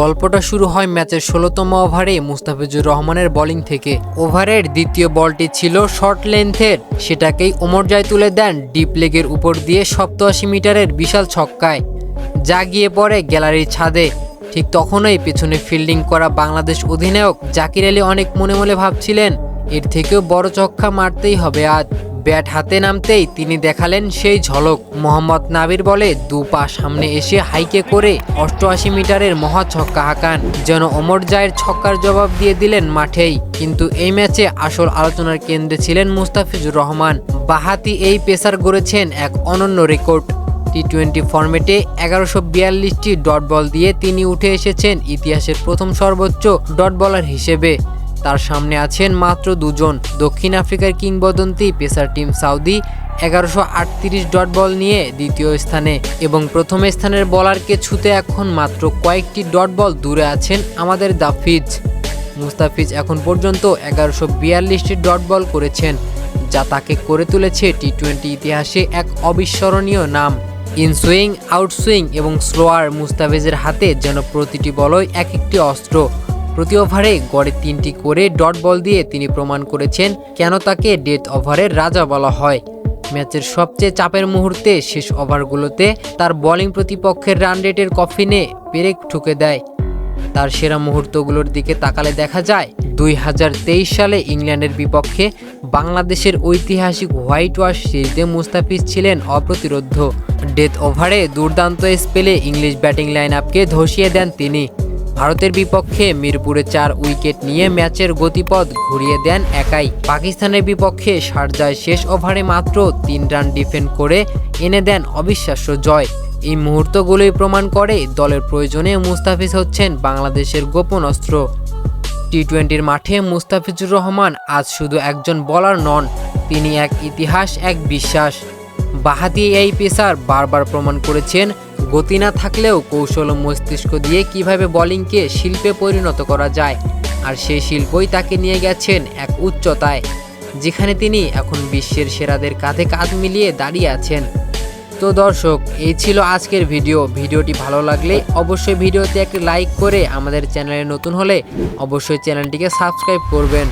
গল্পটা শুরু হয় ম্যাচের ষোলোতম ওভারে মুস্তাফিজুর রহমানের বোলিং থেকে। ওভারের দ্বিতীয় বলটি ছিল শর্ট লেন্থের। সেটাকেই ওমরজায় তুলে দেন ডিপ লেগের উপর দিয়ে সপ্তআশি মিটারের বিশাল ছক্কায়। যা গিয়ে পড়ে গ্যালারির ছাদে। ঠিক তখনই পেছনে ফিল্ডিং করা বাংলাদেশ অধিনায়ক জাকির আলী অনেক মনে মনে ভাবছিলেন, এর থেকেও বড় ছক্কা মারতেই হবে আজ। ব্যাট হাতে নামতেই তিনি দেখালেন সেই ঝলক। মোহাম্মদ নাবির বলে দু পা সামনে এসে হাইকে করে অষ্টআশি মিটারের মহা ছক্কা হাঁকান, যেন অমর জায়ের ছক্কার জবাব দিয়ে দিলেন মাঠেই। কিন্তু এই ম্যাচে আসল আলোচনার কেন্দ্রে ছিলেন মুস্তাফিজুর রহমান। বাহাতি এই পেসার গড়েছেন এক অনন্য রেকর্ড। টি টোয়েন্টি ফরম্যাটে এগারোশো বিয়াল্লিশটি ডট বল দিয়ে তিনি উঠে এসেছেন ইতিহাসের প্রথম সর্বোচ্চ ডট বলার হিসেবে। তার সামনে আছেন মাত্র দুজন দক্ষিণ আফ্রিকার কিংবদন্তি পেসার টিম সাউদি, এগারোশো ডট বল নিয়ে দ্বিতীয় স্থানে। এবং প্রথম স্থানের বলারকে ছুতে এখন মাত্র কয়েকটি ডট বল দূরে আছেন আমাদের দাফিজ। মুস্তাফিজ এখন পর্যন্ত এগারোশো বিয়াল্লিশটি ডট বল করেছেন, যা তাকে করে তুলেছে টি টোয়েন্টি ইতিহাসে এক অবিস্মরণীয় নাম। ইন ইনসুইং, আউটসুইং এবং স্লোয়ার মুস্তাফিজের হাতে যেন প্রতিটি বলই এক একটি অস্ত্র। প্রতি ওভারে গড়ে তিনটি করে ডট বল দিয়ে তিনি প্রমাণ করেছেন কেন তাকে ডেথ ওভারের রাজা বলা হয়। ম্যাচের সবচেয়ে চাপের মুহূর্তে শেষ ওভারগুলোতে তার বোলিং প্রতিপক্ষের রান রেটের কফিনে পেরেক ঠুকে দেয়। তার সেরা মুহূর্তগুলোর দিকে তাকালে দেখা যায়, দুই হাজার তেইশ সালে ইংল্যান্ডের বিপক্ষে বাংলাদেশের ঐতিহাসিক হোয়াইট ওয়াশ সিরিজে মুস্তাফিজ ছিলেন অপ্রতিরোধ্য। ডেথ ওভারে দুর্দান্ত স্পেলে ইংলিশ ব্যাটিং লাইন আপকে ধসিয়ে দেন তিনি। ভারতের বিপক্ষে মিরপুরে চার উইকেট নিয়ে ম্যাচের গতিপথ ঘুরিয়ে দেন একাই। পাকিস্তানের বিপক্ষে শারজায় শেষ ওভারে মাত্র তিন রান ডিফেন্ড করে এনে দেন অবিশ্বাস্য জয়। এই মুহূর্তগুলোই প্রমাণ করে দলের প্রয়োজনে মুস্তাফিজ হচ্ছেন বাংলাদেশের গোপন অস্ত্র। টি টোয়েন্টির মাঠে মুস্তাফিজুর রহমান আজ শুধু একজন বলার নন, তিনি এক ইতিহাস, এক বিশ্বাস। বাহাতি এই পেসার বারবার প্রমাণ করেছেন গতি না থাকলেও কৌশল ও মস্তিষ্ক দিয়ে কীভাবে বোলিংকে শিল্পে পরিণত করা যায় আর সেই শিল্পই তাকে নিয়ে গেছেন এক উচ্চতায়, যেখানে তিনি এখন বিশ্বের সেরাদের কাঁধে কাঁধ মিলিয়ে দাঁড়িয়ে আছেন। তো দর্শক, এই ছিল আজকের ভিডিও। ভিডিওটি ভালো লাগলে অবশ্যই ভিডিওতে একটি লাইক করে আমাদের চ্যানেলে নতুন হলে অবশ্যই চ্যানেলটিকে সাবস্ক্রাইব করবেন।